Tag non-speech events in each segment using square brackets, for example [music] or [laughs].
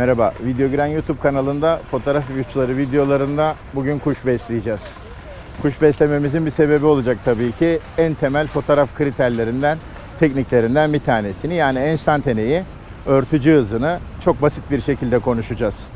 Merhaba, Videogren YouTube kanalında fotoğraf ipuçları videolarında bugün kuş besleyeceğiz. Kuş beslememizin bir sebebi olacak tabii ki. En temel fotoğraf kriterlerinden, tekniklerinden bir tanesini yani enstantaneyi, örtücü hızını çok basit bir şekilde konuşacağız.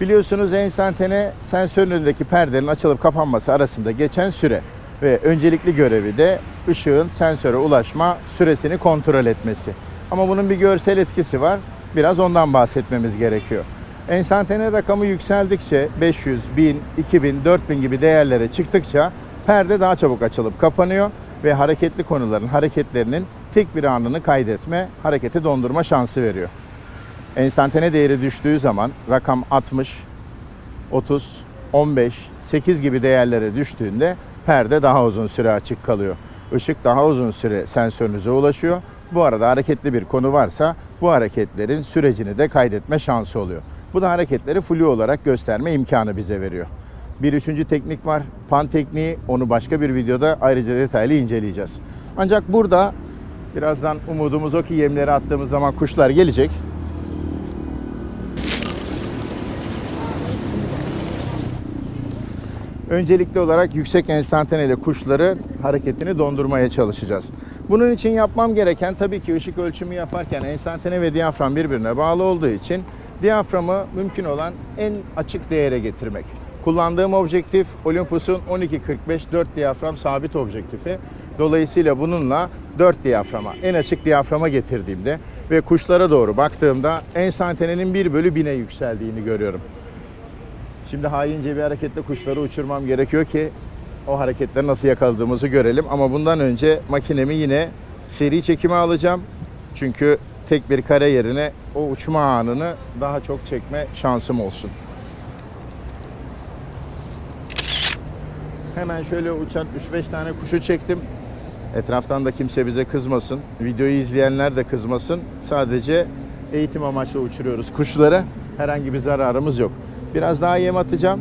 Biliyorsunuz enstantane sensörün önündeki perdenin açılıp kapanması arasında geçen süre ve öncelikli görevi de ışığın sensöre ulaşma süresini kontrol etmesi. Ama bunun bir görsel etkisi var. Biraz ondan bahsetmemiz gerekiyor. Enstantane rakamı yükseldikçe 500, 1000, 2000, 4000 gibi değerlere çıktıkça perde daha çabuk açılıp kapanıyor ve hareketli konuların hareketlerinin tek bir anını kaydetme, hareketi dondurma şansı veriyor. Enstantane değeri düştüğü zaman rakam 60, 30, 15, 8 gibi değerlere düştüğünde perde daha uzun süre açık kalıyor. Işık daha uzun süre sensörünüze ulaşıyor. Bu arada hareketli bir konu varsa bu hareketlerin sürecini de kaydetme şansı oluyor. Bu da hareketleri flu olarak gösterme imkanı bize veriyor. Bir üçüncü teknik var. Pan tekniği. Onu başka bir videoda ayrıca detaylı inceleyeceğiz. Ancak burada birazdan umudumuz o ki yemleri attığımız zaman kuşlar gelecek. Öncelikli olarak yüksek enstantaneli kuşları hareketini dondurmaya çalışacağız. Bunun için yapmam gereken tabii ki ışık ölçümü yaparken enstantane ve diyafram birbirine bağlı olduğu için diyaframı mümkün olan en açık değere getirmek. Kullandığım objektif Olympus'un 12-45 4 diyafram sabit objektifi. Dolayısıyla bununla 4 diyaframa, en açık diyaframa getirdiğimde ve kuşlara doğru baktığımda enstantanenin 1 bölü 1000'e yükseldiğini görüyorum. Şimdi haince bir hareketle kuşları uçurmam gerekiyor ki o hareketleri nasıl yakaladığımızı görelim. Ama bundan önce makinemi yine seri çekime alacağım. Çünkü tek bir kare yerine o uçma anını daha çok çekme şansım olsun. Hemen şöyle uçan 3-5 tane kuşu çektim. Etraftan da kimse bize kızmasın. Videoyu izleyenler de kızmasın. Sadece eğitim amaçlı uçuruyoruz kuşları. Herhangi bir zararımız yok. Biraz daha yem atacağım.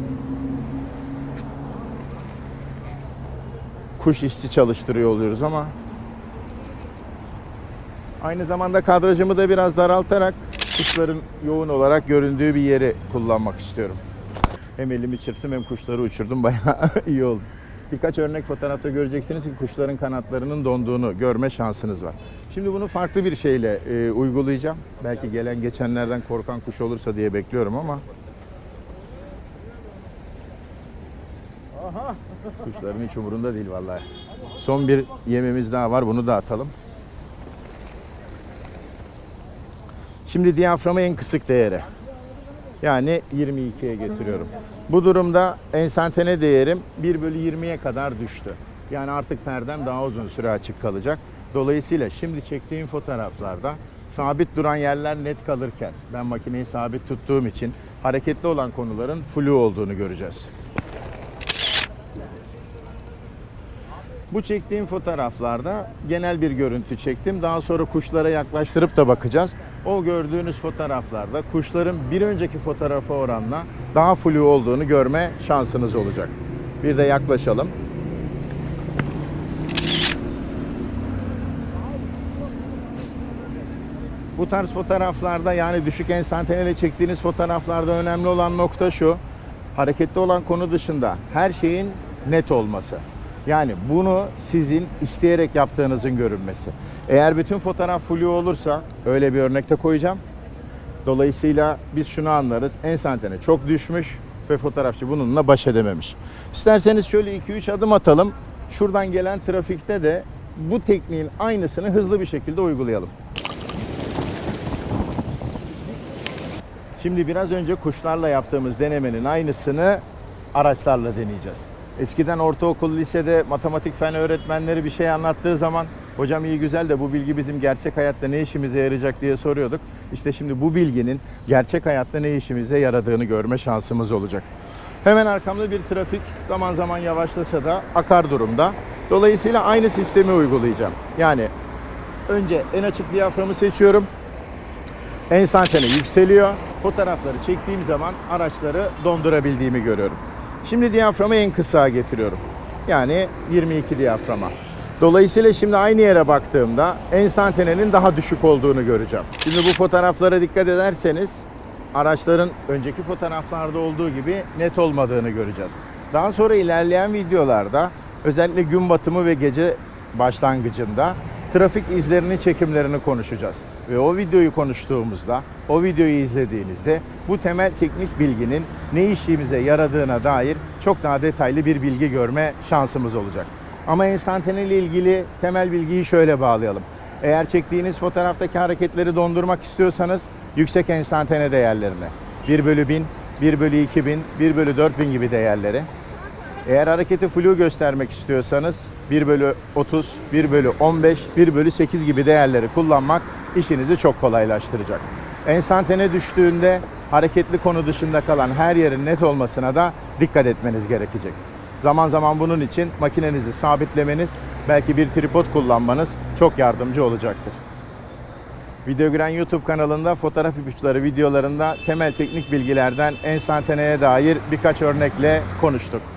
Kuş işçi çalıştırıyor oluyoruz ama aynı zamanda kadrajımı da biraz daraltarak kuşların yoğun olarak göründüğü bir yeri kullanmak istiyorum. Hem elimi çırptım hem kuşları uçurdum. [laughs] Bayağı iyi oldu. Birkaç örnek fotoğrafta göreceksiniz ki kuşların kanatlarının donduğunu görme şansınız var. Şimdi bunu farklı bir şeyle e, uygulayacağım. Belki gelen geçenlerden korkan kuş olursa diye bekliyorum ama. Kuşların hiç umurunda değil vallahi. Son bir yemimiz daha var. Bunu da atalım. Şimdi diyaframı en kısık değere. Yani 22'ye getiriyorum. Bu durumda enstantane değerim 1 bölü 20'ye kadar düştü. Yani artık perdem daha uzun süre açık kalacak. Dolayısıyla şimdi çektiğim fotoğraflarda sabit duran yerler net kalırken ben makineyi sabit tuttuğum için hareketli olan konuların flu olduğunu göreceğiz. Bu çektiğim fotoğraflarda genel bir görüntü çektim. Daha sonra kuşlara yaklaştırıp da bakacağız. O gördüğünüz fotoğraflarda kuşların bir önceki fotoğrafa oranla daha flu olduğunu görme şansınız olacak. Bir de yaklaşalım. Bu tarz fotoğraflarda yani düşük enstantaneyle çektiğiniz fotoğraflarda önemli olan nokta şu. Hareketli olan konu dışında her şeyin net olması. Yani bunu sizin isteyerek yaptığınızın görünmesi. Eğer bütün fotoğraf flu olursa öyle bir örnekte koyacağım. Dolayısıyla biz şunu anlarız. Enstantane çok düşmüş ve fotoğrafçı bununla baş edememiş. İsterseniz şöyle 2-3 adım atalım. Şuradan gelen trafikte de bu tekniğin aynısını hızlı bir şekilde uygulayalım. Şimdi biraz önce kuşlarla yaptığımız denemenin aynısını araçlarla deneyeceğiz. Eskiden ortaokul, lisede matematik fen öğretmenleri bir şey anlattığı zaman hocam iyi güzel de bu bilgi bizim gerçek hayatta ne işimize yarayacak diye soruyorduk. İşte şimdi bu bilginin gerçek hayatta ne işimize yaradığını görme şansımız olacak. Hemen arkamda bir trafik zaman zaman yavaşlasa da akar durumda. Dolayısıyla aynı sistemi uygulayacağım. Yani önce en açık diyaframı seçiyorum. Enstantane yükseliyor. Fotoğrafları çektiğim zaman araçları dondurabildiğimi görüyorum. Şimdi diyaframı en kısa getiriyorum. Yani 22 diyaframa. Dolayısıyla şimdi aynı yere baktığımda enstantanenin daha düşük olduğunu göreceğim. Şimdi bu fotoğraflara dikkat ederseniz araçların önceki fotoğraflarda olduğu gibi net olmadığını göreceğiz. Daha sonra ilerleyen videolarda özellikle gün batımı ve gece başlangıcında trafik izlerinin çekimlerini konuşacağız. Ve o videoyu konuştuğumuzda, o videoyu izlediğinizde bu temel teknik bilginin ne işimize yaradığına dair çok daha detaylı bir bilgi görme şansımız olacak. Ama enstantane ile ilgili temel bilgiyi şöyle bağlayalım. Eğer çektiğiniz fotoğraftaki hareketleri dondurmak istiyorsanız yüksek enstantane değerlerine 1 bölü 1000, 1 bölü 2000, 1 bölü 4000 gibi değerleri. Eğer hareketi flu göstermek istiyorsanız 1 bölü 30, 1 bölü 15, 1 bölü 8 gibi değerleri kullanmak işinizi çok kolaylaştıracak. Enstantane düştüğünde hareketli konu dışında kalan her yerin net olmasına da dikkat etmeniz gerekecek. Zaman zaman bunun için makinenizi sabitlemeniz, belki bir tripod kullanmanız çok yardımcı olacaktır. Videogren YouTube kanalında fotoğraf ipuçları videolarında temel teknik bilgilerden enstantaneye dair birkaç örnekle konuştuk.